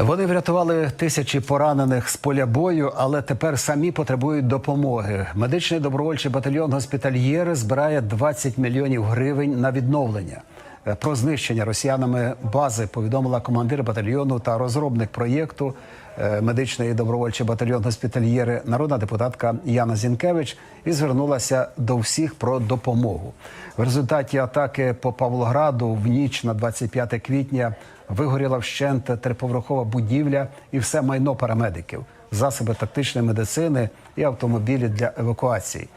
Вони врятували тисячі поранених з поля бою, але тепер самі потребують допомоги. Медичний добровольчий батальйон госпітальєри збирає 20 мільйонів гривень на відновлення. Е, Про знищення росіянами бази повідомила командир батальйону та розробник проєкту е, медичний добровольчий батальйон госпітальєри, народна депутатка Яна Зінкевич, і звернулася до всіх про допомогу. В результаті атаки по Павлограду в ніч на 25 квітня вигоріла вщент триповерхова будівля і все майно парамедиків, засоби тактичної медицини і автомобілі для евакуації.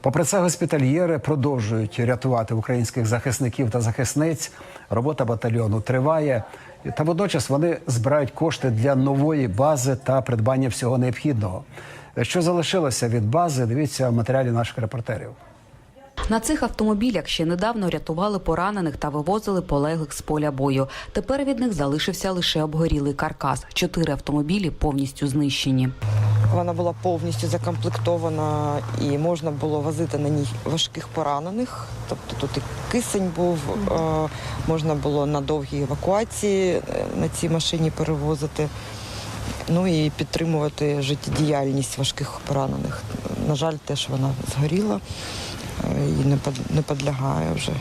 Попри це, госпітальєри продовжують рятувати українських захисників та захисниць. Робота батальйону триває, та водночас вони збирають кошти для нової бази та придбання всього необхідного. Що залишилося від бази? Дивіться в матеріалі наших репортерів. На цих автомобілях ще недавно рятували поранених та вивозили полеглих з поля бою. Тепер від них залишився лише обгорілий каркас. Чотири автомобілі повністю знищені. Вона була повністю закомплектована і можна було возити на ній важких поранених. Тобто тут і кисень був, е, можна було на довгі евакуації е, на цій машині перевозити. Ну і підтримувати життєдіяльність важких поранених. На жаль, теж вона згоріла і не підлягає вже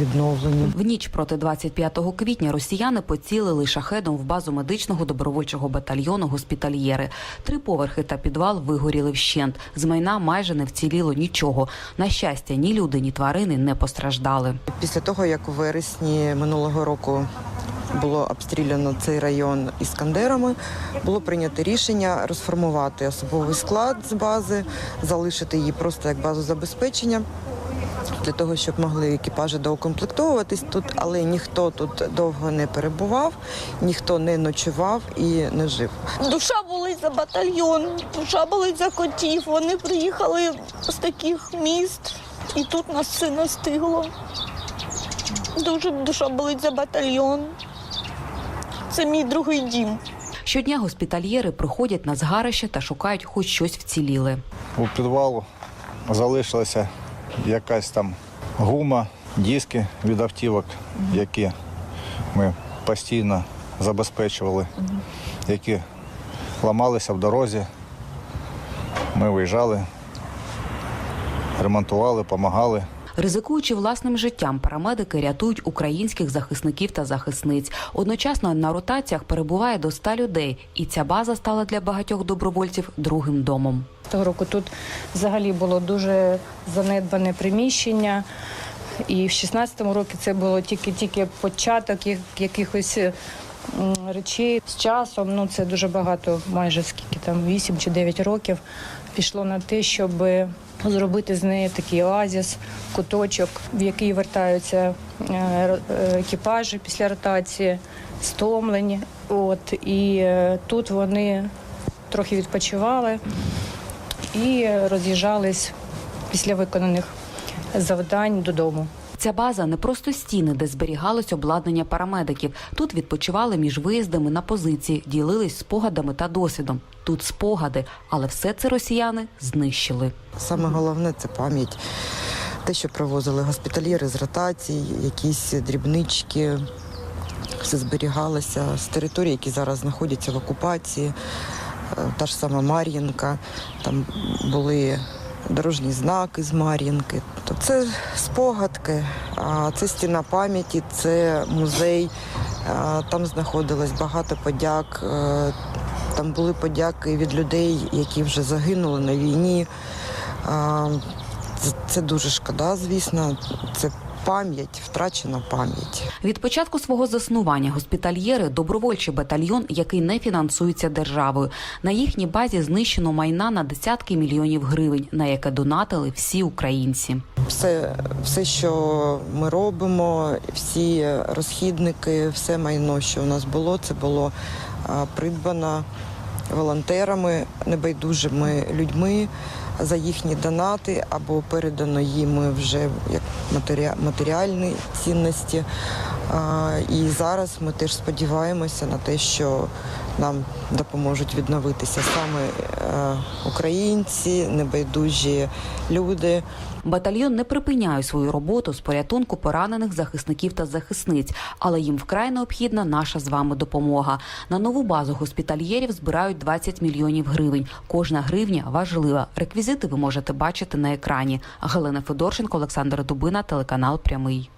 відновленню. В ніч проти 25 квітня росіяни поцілили шахедом в базу медичного добровольчого батальйону госпітальєри. Три поверхи та підвал вигоріли вщент. З майна майже не вціліло нічого. На щастя, ні люди, ні тварини не постраждали. Після того, як у вересні минулого року було обстріляно цей район іскандерами, було прийнято рішення розформувати особовий склад з бази, залишити її просто як базу забезпечення. Для того, щоб могли екіпажі доукомплектовуватись тут, але ніхто тут довго не перебував, ніхто не ночував і не жив. Душа болить за батальйон, душа болить за котів. Вони приїхали з таких міст, і тут нас все настигло. Дуже душа болить за батальйон. Це мій другий дім. Щодня госпітальєри приходять на згарище та шукають хоч щось вціліле. У підвалу залишилася якась там гума, диски від автівок, які ми постійно забезпечували, які ламалися в дорозі. Ми виїжджали, ремонтували, допомагали. Ризикуючи власним життям, парамедики рятують українських захисників та захисниць. Одночасно на ротаціях перебуває до 100 людей, і ця база стала для багатьох добровольців другим домом. Того року тут взагалі було дуже занедбане приміщення. І в 16-му році це було тільки-тільки початок як- якихось речей. З часом, ну це дуже багато, майже скільки там, 8 чи 9 років, пішло на те, щоб зробити з неї такий оазіс, куточок, в який вертаються е, е, екіпажі після ротації, стомлені. От, і е, тут вони трохи відпочивали і роз'їжджались після виконаних завдань додому. Ця база не просто стіни, де зберігалось обладнання парамедиків. Тут відпочивали між виїздами на позиції, ділились спогадами та досвідом. Тут спогади, але все це росіяни знищили. Саме головне це пам'ять. Те, що привозили госпітальєри з ротацій, якісь дрібнички, все зберігалося з територій, які зараз знаходяться в окупації. Е, Та ж сама Мар'їнка, там були дорожні знаки з Мар'їнки. То це спогадки, це стіна пам'яті, це музей. Там знаходилось багато подяк. е, Там були подяки від людей, які вже загинули на війні. Це дуже шкода, звісно. Це пам'ять, втрачена пам'ять. Від початку свого заснування госпітальєри добровольчий батальйон, який не фінансується державою. На їхній базі знищено майна на десятки мільйонів гривень, на яке донатили всі українці. Все, все, що ми робимо, всі розхідники, все майно, що у нас було, це було придбано волонтерами, небайдужими людьми за їхні донати або передано їм вже як матеріа- матеріальні цінності. І зараз ми теж сподіваємося на те, що нам допоможуть відновитися саме е, українці, небайдужі люди. Батальйон не припиняє свою роботу з порятунку поранених захисників та захисниць, але їм вкрай необхідна наша з вами допомога. На нову базу госпітальєрів збирають 20 мільйонів гривень. Кожна гривня важлива. Реквізити ви можете бачити на екрані. Галина Федорченко, Олександр Дубина, телеканал Прямий.